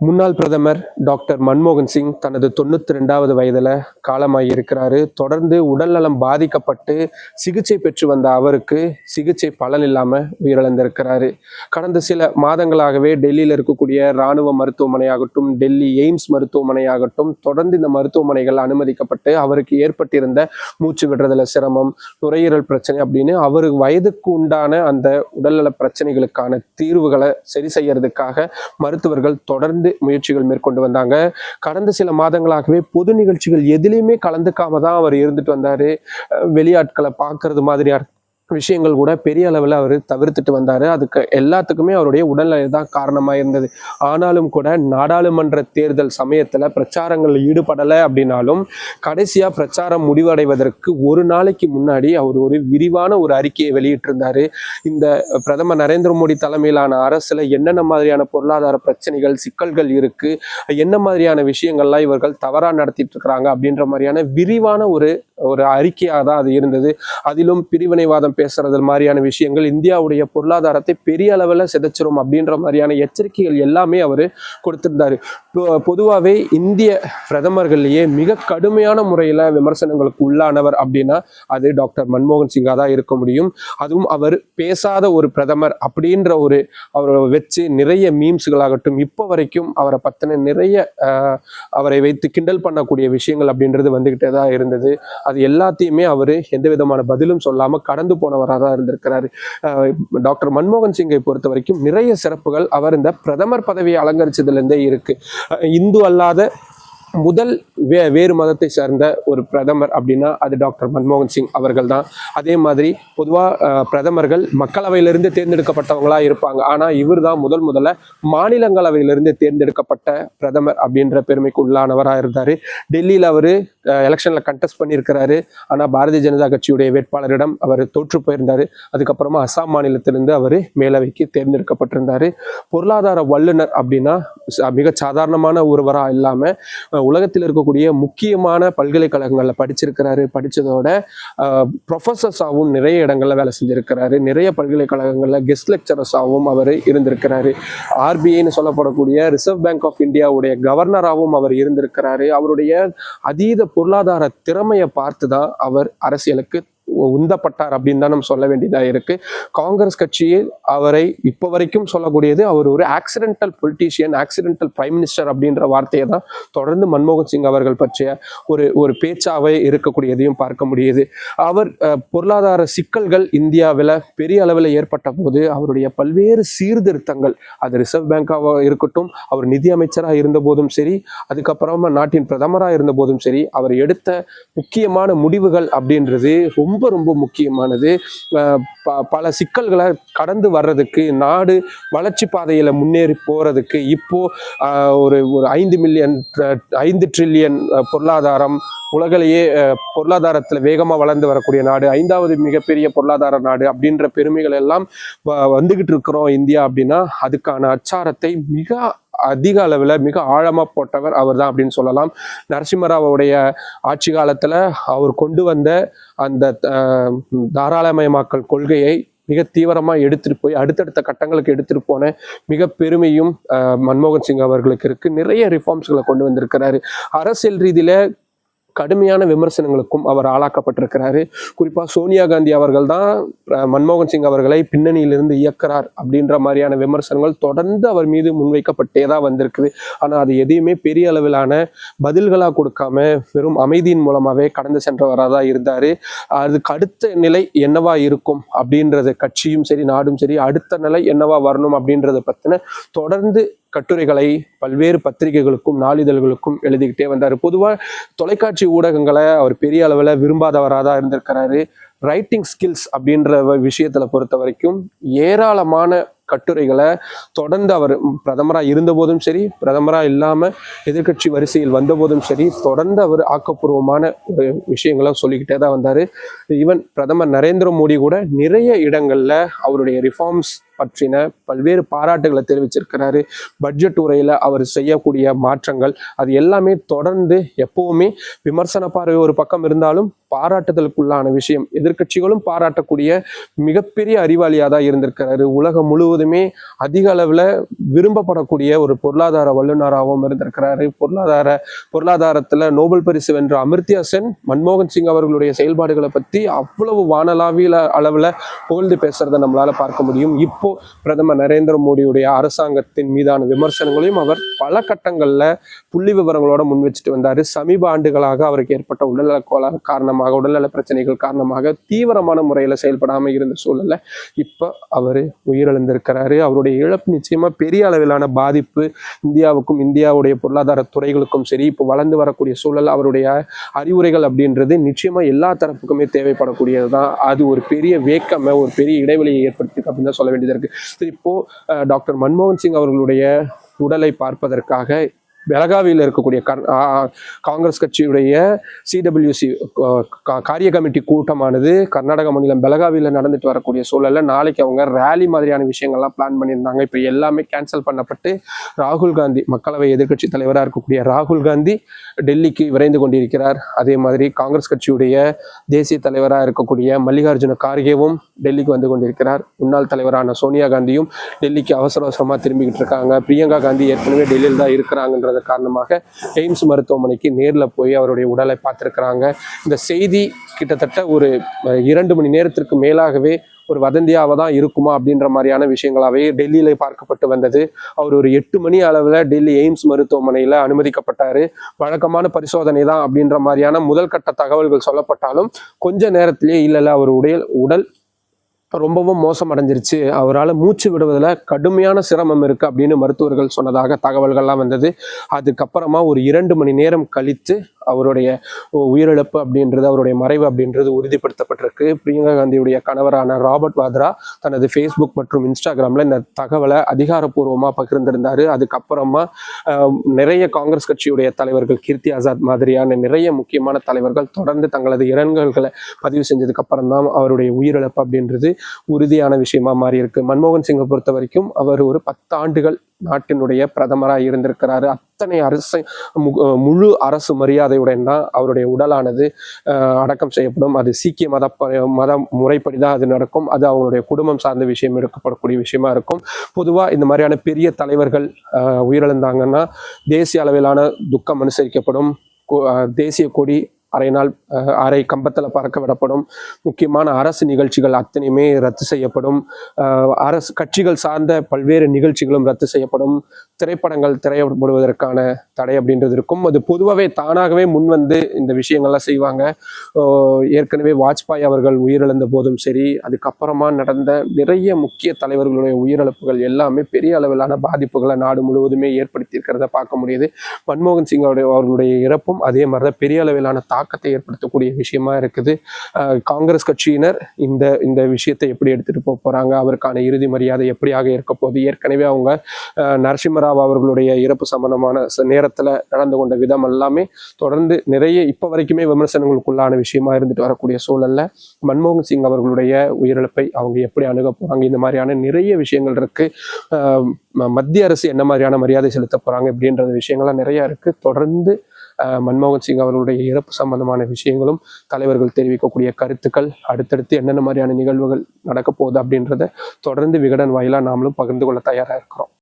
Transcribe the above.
முன்னாள் பிரதமர் டாக்டர் மன்மோகன் சிங் தனது தொண்ணூத்தி ரெண்டாவது வயதில் காலமாகி இருக்கிறாரு தொடர்ந்து உடல்நலம் பாதிக்கப்பட்டு சிகிச்சை பெற்று வந்த அவருக்கு சிகிச்சை பலன் இல்லாமல் உயிரிழந்திருக்கிறாரு. கடந்த சில மாதங்களாகவே டெல்லியில் இருக்கக்கூடிய இராணுவ மருத்துவமனையாகட்டும் டெல்லி எய்ம்ஸ் மருத்துவமனையாகட்டும் தொடர்ந்து இந்த மருத்துவமனைகள் அனுமதிக்கப்பட்டு அவருக்கு ஏற்பட்டிருந்த மூச்சு விடுறதுல சிரமம் நுரையீரல் பிரச்சனை அப்படின்னு அவர் வயதுக்கு உண்டான அந்த உடல்நல பிரச்சனைகளுக்கான தீர்வுகளை சரி செய்யறதுக்காக மருத்துவர்கள் தொடர்ந்து முயற்சிகள் மேற்கொண்டு வந்தாங்க. கடந்த சில மாதங்களாகவே பொது நிகழ்ச்சிகள் எதுலேயுமே கலந்துக்காம தான் அவர் இருந்துட்டு வந்தார். வெளியாட்களை பார்க்கறது மாதிரியான விஷயங்கள் கூட பெரிய அளவில் அவர் தவிர்த்துட்டு வந்தார். அதுக்கு எல்லாத்துக்குமே அவருடைய உடல்நிலை தான் காரணமாக இருந்தது. ஆனாலும் கூட நாடாளுமன்ற தேர்தல் சமயத்தில் பிரச்சாரங்களில் ஈடுபடலை அப்படின்னாலும் கடைசியாக பிரச்சாரம் முடிவடைவதற்கு ஒரு நாளைக்கு முன்னாடி அவர் ஒரு விரிவான ஒரு அறிக்கையை வெளியிட்டிருந்தார். இந்த பிரதமர் நரேந்திர மோடி தலைமையிலான அரசில் என்னென்ன மாதிரியான பொருளாதார பிரச்சனைகள் சிக்கல்கள் இருக்குது என்ன மாதிரியான விஷயங்கள்லாம் இவர்கள் தவறாக நடத்திட்டு இருக்கிறாங்க அப்படின்ற மாதிரியான விரிவான ஒரு ஒரு அறிக்கையாக தான் அது இருந்தது. அதிலும் பிரிவினைவாதம் பேசுறது மாதிரியான விஷயங்கள் இந்தியாவுடைய பொருளாதாரத்தை பெரிய அளவில் சிதைச்சிரும் அப்படின்ற மாதிரியான எச்சரிக்கைகள் எல்லாமே அவர் கொடுத்திருந்தார். பொதுவாகவே இந்திய பிரதமர்கள்லேயே மிக கடுமையான முறையில் விமர்சனங்களுக்கு உள்ளானவர் அப்படின்னா அது டாக்டர் மன்மோகன் சிங்கா தான் இருக்க முடியும். அதுவும் அவர் பேசாத ஒரு பிரதமர் அப்படின்ற ஒரு அவரை வச்சு நிறைய மீம்ஸ்களாகட்டும் இப்போ வரைக்கும் அவரை பற்றின நிறைய ஆஹ், அவரை வைத்து கிண்டல் பண்ணக்கூடிய விஷயங்கள் அப்படின்றது வந்துக்கிட்டே தான் இருந்தது. அது எல்லாத்தையுமே அவர் எந்த விதமான பதிலும் சொல்லாமல் கடந்து போனவராக தான் இருந்திருக்கிறாரு. ஆஹ், டாக்டர் மன்மோகன் சிங்கை பொறுத்த வரைக்கும் நிறைய சிறப்புகள் அவர் இந்த பிரதமர் பதவியை அலங்கரிச்சதுலேருந்தே இருக்கு. இந்து அல்லாத முதல் வே வேறு மதத்தை சார்ந்த ஒரு பிரதமர் அப்படின்னா அது டாக்டர் மன்மோகன் சிங் அவர்கள் தான் அதே மாதிரி பொதுவாக பிரதமர்கள் மக்களவையிலிருந்து தேர்ந்தெடுக்கப்பட்டவங்களா இருப்பாங்க. ஆனால் இவர் தான் முதல் முதல்ல மாநிலங்களவையிலிருந்து தேர்ந்தெடுக்கப்பட்ட பிரதமர் அப்படின்ற பெருமைக்கு உள்ளானவராக இருந்தார். டெல்லியில் அவர் எலெக்ஷனில் கண்டெஸ்ட் பண்ணியிருக்கிறாரு. ஆனால் பாரதிய ஜனதா கட்சியுடைய வேட்பாளரிடம் அவர் தோற்று போயிருந்தார். அதுக்கப்புறமா அசாம் மாநிலத்திலிருந்து அவர் மேலவைக்கு தேர்ந்தெடுக்கப்பட்டிருந்தார். பொருளாதார வல்லுநர் அப்படின்னா மிக சாதாரணமான ஒருவராக இல்லாமல் உலகத்தில் இருக்கக்கூடிய முக்கியமான பல்கலைக்கழகங்களில் படிச்சிருக்கிறாரு படித்ததோட ப்ரொஃபஸர்ஸாகவும் நிறைய இடங்களில் வேலை செஞ்சிருக்கிறாரு. நிறைய பல்கலைக்கழகங்களில் கெஸ்ட் லெக்சரர்ஸாகவும் அவர் இருந்திருக்கிறாரு. ஆர்பிஐன்னு சொல்லப்படக்கூடிய ரிசர்வ் பேங்க் ஆஃப் இந்தியாவுடைய கவர்னராகவும் அவர் இருந்திருக்கிறாரு. அவருடைய அதீத பொருளாதார திறமையை பார்த்து தான் அவர் அரசியலுக்கு உந்தப்பட்டார் அப்படின்னு தான் நம்ம சொல்ல வேண்டியதாக இருக்கு. காங்கிரஸ் கட்சியில் அவரை இப்போ வரைக்கும் சொல்லக்கூடியது அவர் ஒரு accidental politician accidental prime minister அப்படின்ற வார்த்தையை தான் தொடர்ந்து மன்மோகன் சிங் அவர்கள் பற்றிய ஒரு ஒரு பேச்சாவே இருக்கக்கூடியதையும் பார்க்க முடியுது. அவர் பொருளாதார சிக்கல்கள் இந்தியாவில் பெரிய அளவில் ஏற்பட்ட போது அவருடைய பல்வேறு சீர்திருத்தங்கள் அது ரிசர்வ் பேங்காக இருக்கட்டும் அவர் நிதி அமைச்சராக இருந்த போதும் சரி அதுக்கப்புறமா நாட்டின் பிரதமராக இருந்த போதும் சரி அவர் எடுத்த முக்கியமான முடிவுகள் அப்படின்றது ரொம்ப ரொம்ப ரொம்ப முக்கியமானது. ப- பல சிக்கல்களை கடந்து வர்றதுக்கு நாடு வளர்ச்சி பாதையில் முன்னேறி போகிறதுக்கு இப்போ ஒரு ஒரு ஐந்து மில்லியன் ஐந்து ட்ரில்லியன் பொருளாதாரம் உலகிலேயே பொருளாதாரத்தில் வேகமாக வளர்ந்து வரக்கூடிய நாடு ஐந்தாவது மிகப்பெரிய பொருளாதார நாடு அப்படின்ற பெருமைகள் எல்லாம் வ- வந்துகிட்டு இருக்கிறோம் இந்தியா அப்படின்னா அதுக்கான அச்சாரத்தை மிக அதிக அளவில் மிக ஆழமாக போட்டவர் அவர் தான் அப்படின்னு சொல்லலாம். நரசிம்மராவுடைய ஆட்சி காலத்தில் அவர் கொண்டு வந்த அந்த தாராளமயமாக்கல் கொள்கையை மிக தீவிரமாக எடுத்துகிட்டு போய் அடுத்தடுத்த கட்டங்களுக்கு எடுத்துகிட்டு போன மிக பெருமையும் மன்மோகன் சிங் அவர்களுக்கு இருக்கு. நிறைய ரிஃபார்ம்ஸ்களை கொண்டு வந்திருக்கிறாரு. அரசியல் ரீதியில் கடுமையான விமர்சனங்களுக்கும் அவர் ஆளாக்கப்பட்டிருக்கிறாரு. குறிப்பாக சோனியா காந்தி அவர்கள் தான் மன்மோகன் சிங் அவர்களை பின்னணியிலிருந்து இயக்குறார் அப்படின்ற மாதிரியான விமர்சனங்கள் தொடர்ந்து அவர் மீது முன்வைக்கப்பட்டே தான் வந்திருக்குது. ஆனால் அது எதையுமே பெரிய அளவிலான பதில்களாக கொடுக்காம வெறும் அமைதியின் மூலமாகவே கடந்து சென்றவராக தான் இருந்தார். அதுக்கு அடுத்த நிலை என்னவா இருக்கும் அப்படின்றது கட்சியும் சரி நாடும் சரி அடுத்த நிலை என்னவா வரணும் அப்படின்றத பற்றின தொடர்ந்து கட்டுரைகளை பல்வேறு பத்திரிகைகளுக்கும் நாளிதழ்களுக்கும் எழுதிக்கிட்டே வந்தார். பொதுவாக தொலைக்காட்சி ஊடகங்களை அவர் பெரிய அளவில் விரும்பாதவராக தான் இருந்திருக்கிறாரு. ரைட்டிங் ஸ்கில்ஸ் அப்படின்ற விஷயத்தில் பொறுத்த வரைக்கும் ஏராளமான கட்டுரைகளை தொடர்ந்து அவர் பிரதமராக இருந்தபோதும் சரி பிரதமராக இல்லாமல் எதிர்க்கட்சி வரிசையில் வந்தபோதும் சரி தொடர்ந்து அவர் ஆக்கப்பூர்வமான ஒரு விஷயங்களை சொல்லிக்கிட்டே தான் வந்தார். ஈவன் பிரதமர் நரேந்திர மோடி கூட நிறைய இடங்களில் அவருடைய ரிஃபார்ம்ஸ் பற்றின பல்வேறு பாராட்டுகளை தெரிவிச்சிருக்கிறாரு. பட்ஜெட் உரையில் அவர் செய்யக்கூடிய மாற்றங்கள் அது எல்லாமே தொடர்ந்து எப்பவுமே விமர்சன பார்வை ஒரு பக்கம் இருந்தாலும் பாராட்டுதலுக்குள்ளான விஷயம். எதிர்க்கட்சிகளும் பாராட்டக்கூடிய மிகப்பெரிய அறிவாளியாக தான் இருந்திருக்கிறாரு. உலகம் முழுவதுமே அதிக அளவில் விரும்பப்படக்கூடிய ஒரு பொருளாதார வல்லுநராகவும் இருந்திருக்கிறாரு. பொருளாதார பொருளாதாரத்தில் நோபல் பரிசு வென்ற அமிர்தியா சென் மன்மோகன் சிங் அவர்களுடைய செயல்பாடுகளை பற்றி அவ்வளவு வானலாவிய அளவில் புகழ்ந்து பேசுறதை நம்மளால பார்க்க முடியும். இப்போ பிரதமர் நரேந்திர மோடியுடைய அரசாங்கத்தின் மீதான விமர்சனங்களையும் அவர் பல கட்டங்களில் புள்ளி விவரங்களோட முன் வச்சுட்டு வந்தார். சமீப ஆண்டுகளாக அவருக்கு ஏற்பட்ட உடல்நல கோளாறு காரணமாக உடல்நல பிரச்சனைகள் காரணமாக தீவிரமான முறையில் செயல்படாமல் இருந்த சூழல்ல இப்போ அவர் உயிரிழந்திருக்கிறாரு. அவருடைய இழப்பு நிச்சயமா பெரிய அளவிலான பாதிப்பு இந்தியாவுக்கும் இந்தியாவுடைய பொருளாதார துறைகளுக்கும் சரி இப்போ வளர்ந்து வரக்கூடிய சூழல் அவருடைய அறிவுரைகள் அப்படின்றது நிச்சயமா எல்லா தரப்புக்குமே தேவைப்படக்கூடியது தான் அது ஒரு பெரிய வேக்கமை ஒரு பெரிய இடைவெளியை ஏற்படுத்தி அப்படின்னு தான் சொல்ல வேண்டியது இருக்கு. சரி இப்போ டாக்டர் மன்மோகன் சிங் அவர்களுடைய உடலை பார்ப்பதற்காக பெலகாவியில் இருக்கக்கூடிய காங்கிரஸ் கட்சியுடைய சிடபிள்யூசி காரிய கமிட்டி கூட்டமானது கர்நாடக மாநிலம் பெலகாவியில் நடந்துட்டு வரக்கூடிய சூழலில் நாளைக்கு அவங்க ரேலி மாதிரியான விஷயங்கள்லாம் பிளான் பண்ணியிருந்தாங்க. இப்போ எல்லாமே கேன்சல் பண்ணப்பட்டு ராகுல் காந்தி மக்களவை எதிர்க்கட்சி தலைவராக இருக்கக்கூடிய ராகுல் காந்தி டெல்லிக்கு விரைந்து கொண்டிருக்கிறார். அதே மாதிரி காங்கிரஸ் கட்சியுடைய தேசிய தலைவராக இருக்கக்கூடிய மல்லிகார்ஜுன கார்கேவும் டெல்லிக்கு வந்து கொண்டிருக்கிறார். முன்னாள் தலைவரான சோனியா காந்தியும் டெல்லிக்கு அவசர அவசரமாக திரும்பிக்கிட்டு இருக்காங்க. பிரியங்கா காந்தி ஏற்கனவே டெல்லியில் தான் இருக்கிறாங்கன்றது காரணமாக எய்ம்ஸ் மருத்துவமனைக்கு நேரில் போய் அவருடைய உடலை பார்த்துருக்குறாங்க. இந்த செய்தி கிட்டத்தட்ட ஒரு இரண்டு மணி நேரத்திற்கு மேலாகவே ஒரு வதந்தியாக தான் இருக்குமா அப்படின்ற மாதிரியான விஷயங்களாவே டெல்லியில் பார்க்கப்பட்டு வந்தது. அவர் ஒரு எட்டு மணி அளவில் டெல்லி எய்ம்ஸ் மருத்துவமனையில் அனுமதிக்கப்பட்டார். வழக்கமான பரிசோதனை தான் அப்படின்ற மாதிரியான முதல் கட்ட தகவல்கள் சொல்லப்பட்டாலும் கொஞ்ச நேரத்திலேயே இல்லை இல்லை அவர் உடல் உடல் ரொம்பவும் மோசம் அடைஞ்சிருச்சு அவரால் மூச்சு விடுவதில் கடுமையான சிரமம் இருக்குது அப்படின்னு மருத்துவர்கள் சொன்னதாக தகவல்கள்லாம் வந்தது. அதுக்கப்புறமா ஒரு இரண்டு மணி நேரம் கழித்து அவருடைய உயிரிழப்பு அப்படின்றது அவருடைய மறைவு அப்படின்றது உறுதிப்படுத்தப்பட்டிருக்கு. பிரியங்கா காந்தியுடைய கணவரான ராபர்ட் வாத்ரா தனது ஃபேஸ்புக் மற்றும் இன்ஸ்டாகிராமில் இந்த தகவலை அதிகாரப்பூர்வமாக பகிர்ந்திருந்தார். அதுக்கப்புறமா நிறைய காங்கிரஸ் கட்சியுடைய தலைவர்கள் கீர்த்தி ஆசாத் மாதிரியான நிறைய முக்கியமான தலைவர்கள் தொடர்ந்து தங்களது இரங்கல்களை பதிவு செஞ்சதுக்கு அப்புறம் தான் அவருடைய உயிரிழப்பு அப்படின்றது உறுதியான விஷயமா மாறி இருக்கு மன்மோகன் சிங்கை பொறுத்த வரைக்கும் அவர் ஒரு பத்தாண்டுகள் நாட்டினுடைய பிரதமராக இருந்திருக்கிறாரு. அத்தனை அரசு மு- முழு அரசு மரியாதையுடன் தான் அவருடைய உடலானது அடக்கம் செய்யப்படும். அது சீக்கிய மத மத முறைப்படி தான் அது நடக்கும். அது அவங்களுடைய குடும்பம் சார்ந்த விஷயம் எடுக்கப்படக்கூடிய விஷயமா இருக்கும். பொதுவாக இந்த மாதிரியான பெரிய தலைவர்கள் உயிரிழந்தாங்கன்னா தேசிய அளவிலான துக்கம் அனுசரிக்கப்படும். தேசிய கொடி அரை நாள் அரை கம்பத்தில் பறக்க விடப்படும் முக்கியமான அரசு நிகழ்ச்சிகள் அத்தனையுமே ரத்து செய்யப்படும். அரசு கட்சிகள் சார்ந்த பல்வேறு நிகழ்ச்சிகளும் ரத்து செய்யப்படும். திரைப்படங்கள் திரையப்படுவதற்கான தடை அப்படின்றது இருக்கும். அது பொதுவாகவே தானாகவே முன் வந்து இந்த விஷயங்கள்லாம் செய்வாங்க. ஏற்கனவே வாஜ்பாய் அவர்கள் உயிரிழந்த போதும் சரி அதுக்கப்புறமா நடந்த நிறைய முக்கிய தலைவர்களுடைய உயிரிழப்புகள் எல்லாமே பெரிய அளவிலான பாதிப்புகளை நாடு முழுவதுமே ஏற்படுத்தி இருக்கிறத பார்க்க முடியுது. மன்மோகன் சிங் அவருடைய அவர்களுடைய இறப்பும் அதே மாதிரி தான் பெரிய அளவிலான தாக்கம் தாக்கத்தை ஏற்படுத்தக்கூடிய விஷயமா இருக்குது. காங்கிரஸ் கட்சியினர் இந்த இந்த விஷயத்தை எப்படி எடுத்துட்டு போக போறாங்க? அவருக்கான இறுதி மரியாதை எப்படியாக இருக்க போகுது? ஏற்கனவே அவங்க நரசிம்மராவ் அவர்களுடைய இறப்பு சம்பந்தமான ச- நேரத்துல நடந்து கொண்ட விதம் எல்லாமே தொடர்ந்து நிறைய இப்ப வரைக்குமே விமர்சனங்களுக்குள்ளான விஷயமா இருந்துட்டு வரக்கூடிய சூழல்ல மன்மோகன் சிங் அவர்களுடைய உயிரிழப்பை அவங்க எப்படி அணுக போறாங்க? இந்த மாதிரியான நிறைய விஷயங்கள் இருக்கு. மத்திய அரசு என்ன மாதிரியான மரியாதை செலுத்த போறாங்க? அப்படின்றது விஷயங்கள்லாம் நிறைய இருக்கு. தொடர்ந்து மன்மோகன் சிங் அவர்களுடைய இறப்பு சம்பந்தமான விஷயங்களும் தலைவர்கள் தெரிவிக்கக்கூடிய கருத்துக்கள் அடுத்தடுத்து என்னென்ன மாதிரியான நிகழ்வுகள் நடக்க போகுது அப்படின்றத தொடர்ந்து விகடன் வாயிலாக நாமளும் பகிர்ந்து கொள்ள தயாராக இருக்கிறோம்.